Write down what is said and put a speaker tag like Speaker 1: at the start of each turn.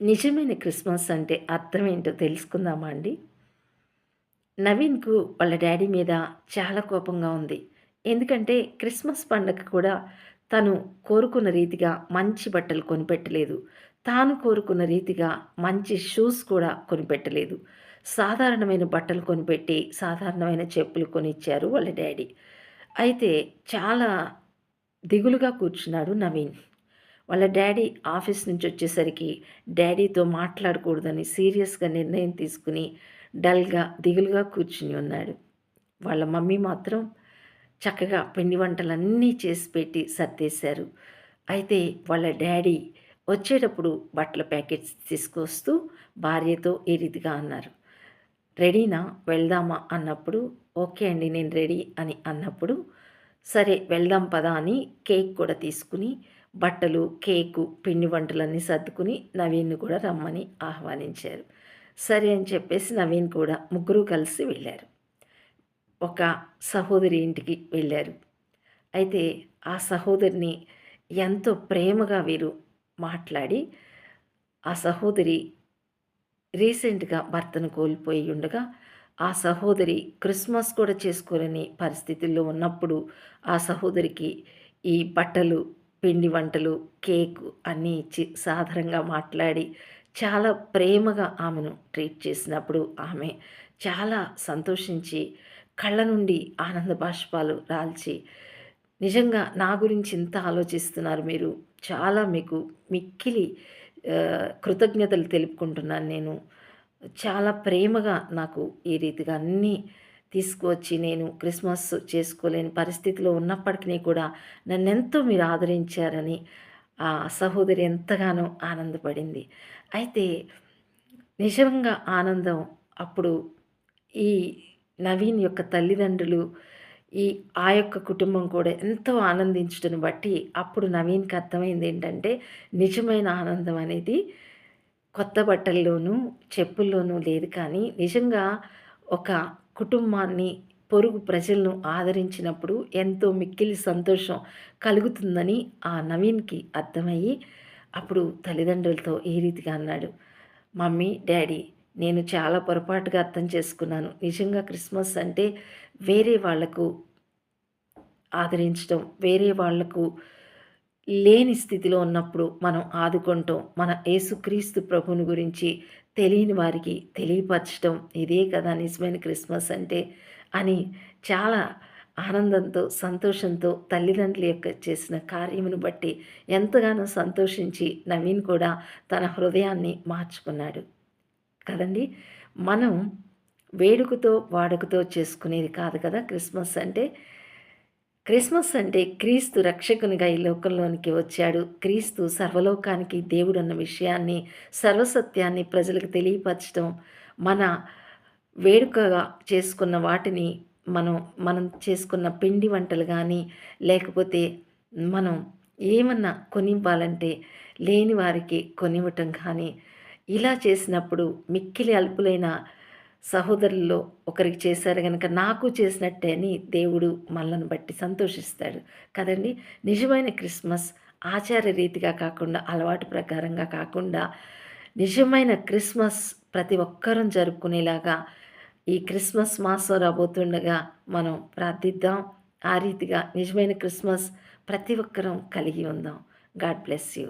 Speaker 1: నిజమైన క్రిస్మస్ అంటే అర్థం ఏంటో తెలుసుకుందామా అండి? నవీన్‌కు వాళ్ళ డాడీ మీద చాలా కోపంగా ఉంది. ఎందుకంటే క్రిస్మస్ పండగ కూడా తను కోరుకున్న రీతిగా మంచి బట్టలు కొనిపెట్టలేదు. తాను కోరుకున్న రీతిగా మంచి షూస్ కూడా కొనిపెట్టలేదు. సాధారణమైన బట్టలు కొనిపెట్టి, సాధారణమైన చెప్పులు కొనిచ్చారు వాళ్ళ డాడీ అయితే చాలా దిగులుగా కూర్చున్నాడు నవీన్. వాళ్ళ డాడీ ఆఫీస్ నుంచి వచ్చేసరికి డాడీతో మాట్లాడకూడదని సీరియస్‌గా నిర్ణయం తీసుకుని డల్‌గా, దిగులుగా కూర్చుని ఉన్నాడు. వాళ్ళ మమ్మీ మాత్రం చక్కగా పిండి వంటలన్నీ చేసి పెట్టి సర్దేశారు. అయితే వాళ్ళ డాడీ వచ్చేటప్పుడు బట్టల ప్యాకెట్స్ తీసుకొస్తూ భార్యతో ఈ రీతిగా అన్నారు. "రెడీనా? వెళ్దామా?" అన్నప్పుడు, "ఓకే అండి. నేను రెడీ" అని అన్నప్పుడు, "సరే వెళ్దాం పదా" అని కేక్ కూడా తీసుకుని బట్టలు, కేకు, పిండి వంటలన్నీ సర్దుకుని నవీన్ను కూడా రమ్మని ఆహ్వానించారు. సరే అని చెప్పేసి నవీన్ కూడా ముగ్గురు కలిసి వెళ్ళారు. ఒక సహోదరి ఇంటికి వెళ్ళారు. అయితే ఆ సహోదరిని ఎంతో ప్రేమగా వీరు మాట్లాడి, ఆ సహోదరి రీసెంట్‌గా భర్తను కోల్పోయి ఉండగా, ఆ సహోదరి క్రిస్మస్ కూడా చేసుకోలేని పరిస్థితుల్లో ఉన్నప్పుడు, ఆ సహోదరికి ఈ బట్టలు పిండి వంటలు, కేకు అన్నీ ఇచ్చి సాధారణంగా మాట్లాడి, చాలా ప్రేమగా ఆమెను ట్రీట్ చేసినప్పుడు ఆమె చాలా సంతోషించి, కళ్ళ నుండి ఆనంద బాష్పాలు రాల్చి, నిజంగా నా గురించి ఇంత ఆలోచిస్తున్నారు మీరు. చాలా మీకు మిక్కిలి కృతజ్ఞతలు తెలుపుకుంటున్నాను నేను. చాలా ప్రేమగా నాకు ఈ రీతిగా అన్నీ తీసుకువచ్చి నేను క్రిస్మస్ చేసుకోలేని పరిస్థితిలో ఉన్నప్పటికీ కూడా నన్నెంతో మీరు ఆదరించారని ఆ సహోదరి ఎంతగానో ఆనందపడింది. అయితే నిజంగా ఆనందం అప్పుడు ఈ నవీన్ యొక్క తల్లిదండ్రులు ఈ ఆ యొక్క కుటుంబం కూడా ఎంతో ఆనందించడం బట్టి అప్పుడు నవీన్కి అర్థమైంది ఏంటంటే నిజమైన ఆనందం అనేది కొత్త బట్టల్లోనూ చెప్పుల్లోనూ లేదు కానీ నిజంగా ఒక కుటుంబాన్ని పొరుగు ప్రజలను ఆదరించినప్పుడు ఎంతో మిక్కిలి సంతోషం కలుగుతుందని ఆ నవీన్కి అర్థమయ్యి అప్పుడు తల్లిదండ్రులతో ఈ రీతిగా అన్నాడు మమ్మీ డాడీ నేను చాలా పొరపాటుగా అర్థం చేసుకున్నాను. నిజంగా క్రిస్మస్ అంటే వేరే వాళ్ళకు ఆదరించడం వేరే వాళ్ళకు లేని స్థితిలో ఉన్నప్పుడు మనం ఆదుకుంటాం. మన యేసుక్రీస్తు ప్రభుని గురించి తెలియని వారికి తెలియపరచడం ఇదే కదా నిజమైన క్రిస్మస్ అంటే అని చాలా ఆనందంతో సంతోషంతో తల్లిదండ్రుల యొక్క చేసిన కార్యమును బట్టి ఎంతగానో సంతోషించి నవీన్ కూడా తన హృదయాన్ని మార్చుకున్నాడు కదండి. మనం వేడుకతో వాడుకతో చేసుకునేది కాదు కదా క్రిస్మస్ అంటే క్రిస్మస్ అంటే క్రీస్తు రక్షకునిగా ఈ లోకంలోనికి వచ్చాడు. క్రీస్తు సర్వలోకానికి దేవుడు అన్న విషయాన్ని సర్వసత్యాన్ని ప్రజలకు తెలియపరచడం మన వేడుకగా చేసుకున్న వాటిని మనం మనం చేసుకున్న పిండి వంటలు కానీ లేకపోతే మనం ఏమన్నా కొనివ్వాలంటే లేని వారికి కొనివ్వటం కానీ ఇలా చేసినప్పుడు మిక్కిలి అల్పులైన సహోదరుల్లో ఒకరికి చేశారు కనుక నాకు చేసినట్టే అని దేవుడు మనల్ని బట్టి సంతోషిస్తాడు. కదండి? నిజమైన క్రిస్మస్ ఆచార రీతిగా కాకుండా అలవాటు ప్రకారంగా కాకుండా నిజమైన క్రిస్మస్ ప్రతి ఒక్కరూ జరుపుకునేలాగా ఈ క్రిస్మస్ మాసం రాబోతుండగా మనం ప్రార్థిద్దాం. ఆ రీతిగా నిజమైన క్రిస్మస్ ప్రతి ఒక్కరం కలిగి ఉందాం. God bless you.